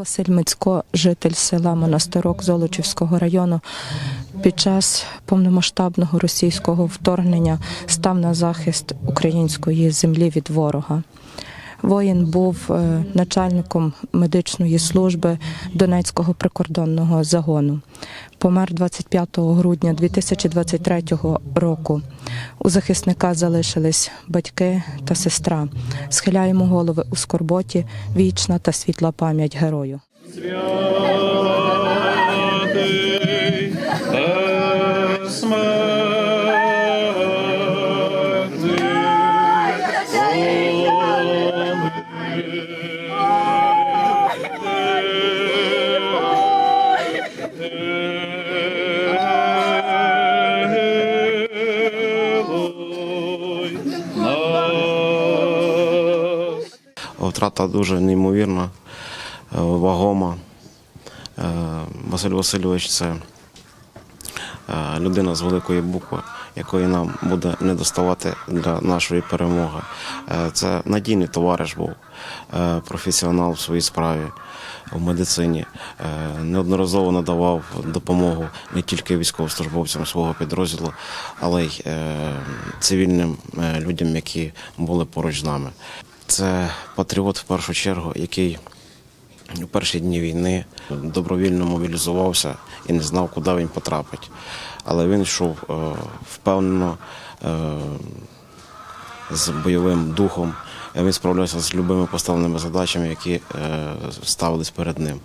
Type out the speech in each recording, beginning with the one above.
Василь Мицько, житель села Монастирок Золочівського району, під час повномасштабного російського вторгнення став на захист української землі від ворога. Воїн був е, начальником медичної служби Донецького прикордонного загону. Помер 25 грудня 2023 року. У захисника залишились батьки та сестра. Схиляємо голови у скорботі, вічна та світла пам'ять герою. Втрата дуже неймовірна, е, вагома. Е, Василь Васильович це е, людина з великої букви, якої нам буде не доставати для нашої перемоги. Це надійний товариш був, професіонал в своїй справі в медицині. Неодноразово надавав допомогу не тільки військовослужбовцям свого підрозділу, але й цивільним людям, які були поруч з нами. Це патріот в першу чергу, який у перші дні війни добровільно мобілізувався і не знав, куди він потрапить. Але він йшов е, впевнено е, з бойовим духом. Він справлявся з любими поставленими задачами, які е, ставились перед ним.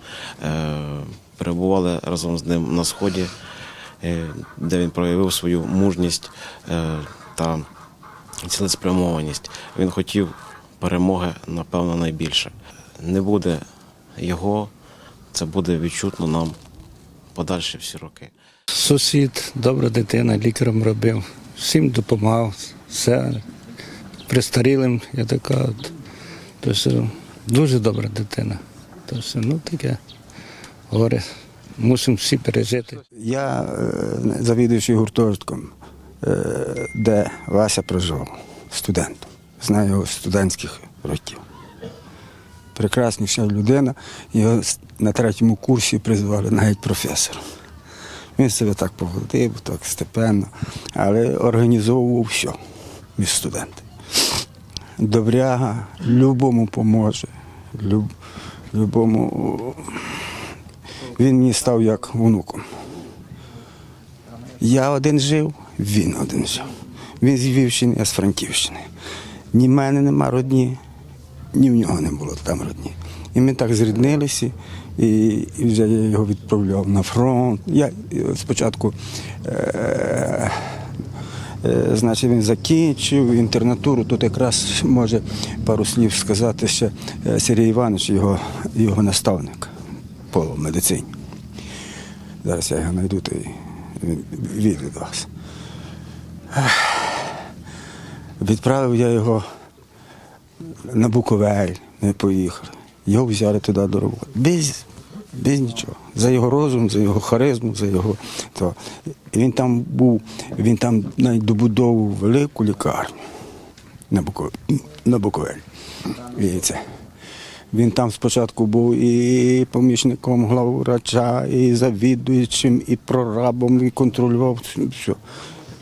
Перебували разом з ним на сході, де він проявив свою мужність та цілеспрямованість. Він хотів перемоги, напевно, найбільше. Не буде його, це буде відчутно нам подальші всі роки. Сусід, добра дитина, лікарем робив, всім допомагав, все престарілим, я така. От. Тобто, дуже добра дитина. Тобто, ну таке горе. Мусимо всі пережити. Я е, завідуючий гуртожитком, е, де Вася проживав студентом. Знаю його з студентських років. Прекрасніша людина. Його на третьому курсі призвали навіть професором. Він себе так поводив, так степенно, але організовував все між студентами. Добряга, любому поможе. Люб, любому. Він мені став як внуком. Я один жив, він один жив. Він з Львівщини, я з Франківщини. Ні в мене нема родні, ні в нього не було там родні. І ми так зріднилися, і, вже я його відправляв на фронт. Я спочатку, е, е, значить, він закінчив інтернатуру. Тут якраз може пару слів сказати ще е, Сергій Іванович, його, його наставник по медицині. Зараз я його знайду, то він вийде вас. Відправив я його на Буковель, ми поїхали. Його взяли туди до роботи. Без, без нічого. За його розум, за його харизму, за його. То. І Він там був, він там навіть добудовував велику лікарню на Буковель. На Буковель. І це. Він там спочатку був і помічником главврача, і завідуючим, і прорабом, і контролював все.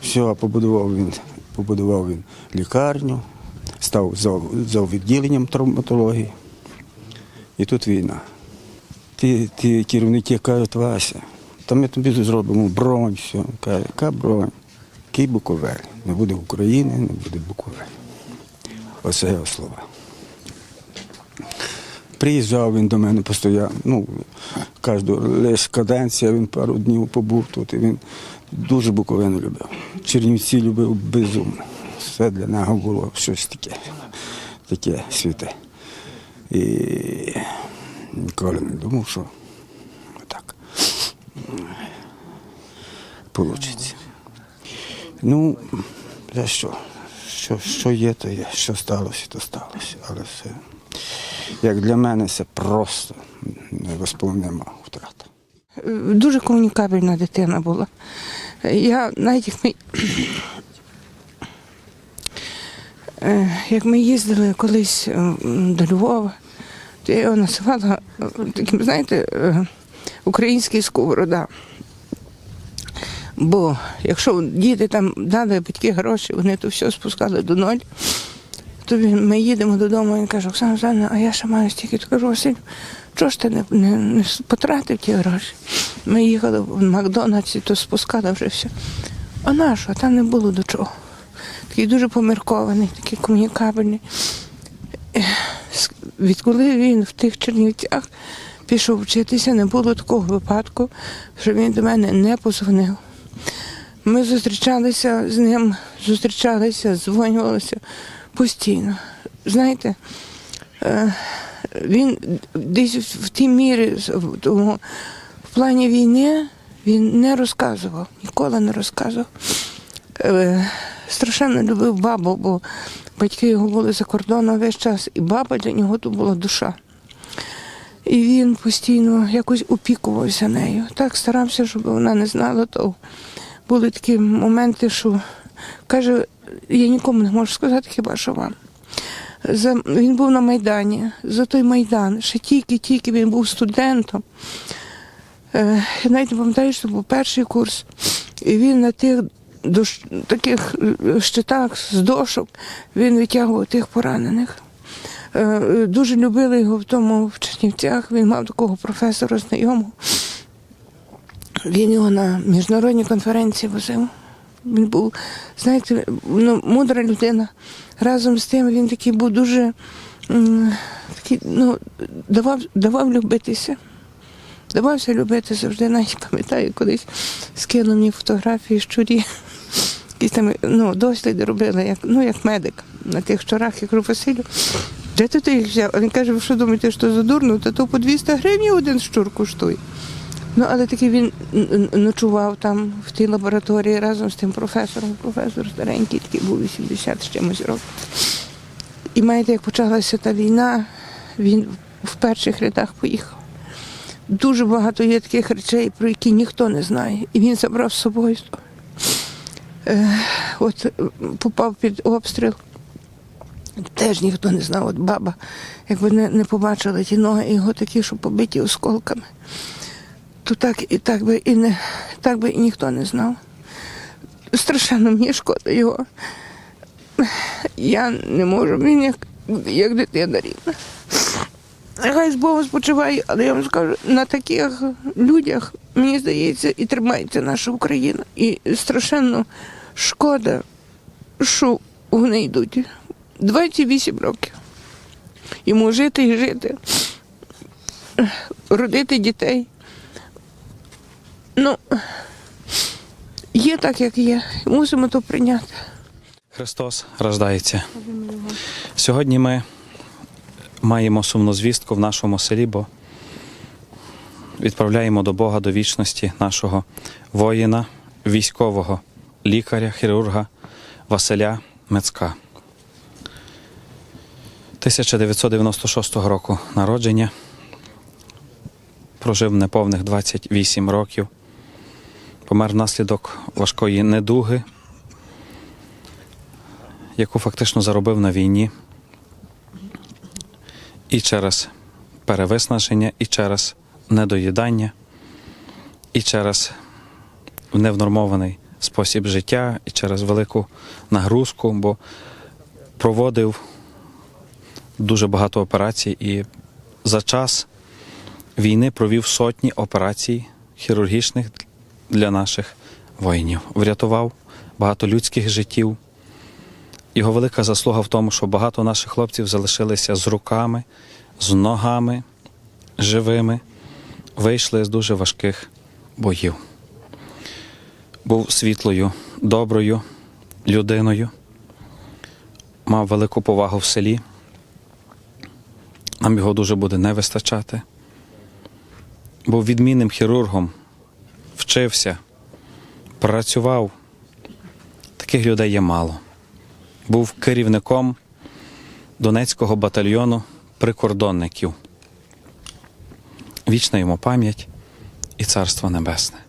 Все, побудував він, побудував він лікарню, став за, відділенням травматології. І тут війна. Ті, ті керівники кажуть, Вася, та ми тобі зробимо бронь, все. Каже, яка бронь? Який Буковель? Не буде України, не буде Буковель. Оце його слова. Приїжджав він до мене постійно. Ну, кожну лише каденція, він пару днів побув тут. І він дуже Буковину любив. Чернівці любив безумно. Все для нього було щось таке, таке святе. І ніколи не думав, що так вийде. Ну, за що? Що, що є, то є. Що сталося, то сталося. Але все. Як для мене це просто невосполнима втрата. дуже комунікабельна дитина була. Я навіть як ми, Е, як ми їздили колись е, до Львова, то я його називала е, таким, знаєте, український сковорода. Бо якщо діти там дали батьки гроші, вони то все спускали до ноль, то ми їдемо додому, він каже, Оксана Оксана, а я ще маю стільки. То кажу, Василь, чого ж ти не, не, не потратив ті гроші? Ми їхали в Макдональдсі, то спускали вже все. А на що? Там не було до чого. Такий дуже поміркований, такий комунікабельний. Відколи він в тих Чернівцях пішов вчитися, не було такого випадку, що він до мене не позвонив. Ми зустрічалися з ним, зустрічалися, дзвонювалися постійно. Знаєте, е, він десь в тій мірі, тому, плані війни він не розказував, ніколи не розказував. Е, Страшенно любив бабу, бо батьки його були за кордоном весь час, і баба для нього то була душа. І він постійно якось опікувався нею. Так старався, щоб вона не знала того. Були такі моменти, що каже, я нікому не можу сказати, хіба що вам. За, він був на Майдані, за той Майдан, ще тільки-тільки він був студентом. Е, я навіть не пам'ятаю, що був перший курс. І він на тих дош, таких е, щитах з дошок він витягував тих поранених. Е, е, Дуже любили його в тому в Чернівцях. Він мав такого професора знайомого. Він його на міжнародні конференції возив. Він був, знаєте, ну, мудра людина. Разом з тим він такий був дуже такий, ну, давав, давав любитися. Давався любити завжди, навіть пам'ятаю, колись скинув мені фотографії щурі. Якісь там ну, досліди робили, як, ну, як медик на тих щурах. Я кажу, Василю, де ти їх взяв? А він каже, ви що думаєте, що за дурно? Та то по 200 гривень один щур коштує. Ну, але таки він ночував там в тій лабораторії разом з тим професором. Професор старенький, такий був 80 з чимось років. І маєте, як почалася та війна, він в перших рядах поїхав. Дуже багато є таких речей, про які ніхто не знає. І він забрав з собою. Е, от е, попав під обстріл. Теж ніхто не знав. От баба, якби не, не побачила ті ноги його такі, що побиті осколками, то так і так би і не так би і ніхто не знав. Страшенно мені шкода його. Я не можу, він як, як дитина рідна. Нехай з Богом спочиває, але я вам скажу, на таких людях, мені здається, і тримається наша Україна. І страшенно шкода, що вони йдуть. 28 років. Йому жити і жити, родити дітей. Ну, є так, як є. Мусимо то прийняти. Христос рождається. Сьогодні ми маємо сумну звістку в нашому селі, бо відправляємо до Бога до вічності нашого воїна, військового лікаря, хірурга Василя Мецька. 1996 року народження. Прожив неповних 28 років. Помер внаслідок важкої недуги, яку фактично заробив на війні. І через перевиснаження, і через недоїдання, і через невнормований спосіб життя, і через велику нагрузку, бо проводив дуже багато операцій і за час війни провів сотні операцій хірургічних для наших воїнів. Врятував багато людських життів. Його велика заслуга в тому, що багато наших хлопців залишилися з руками, з ногами живими, вийшли з дуже важких боїв. Був світлою, доброю людиною, мав велику повагу в селі. Нам його дуже буде не вистачати. Був відмінним хірургом, вчився, працював. Таких людей є мало був керівником Донецького батальйону прикордонників. Вічна йому пам'ять і царство небесне.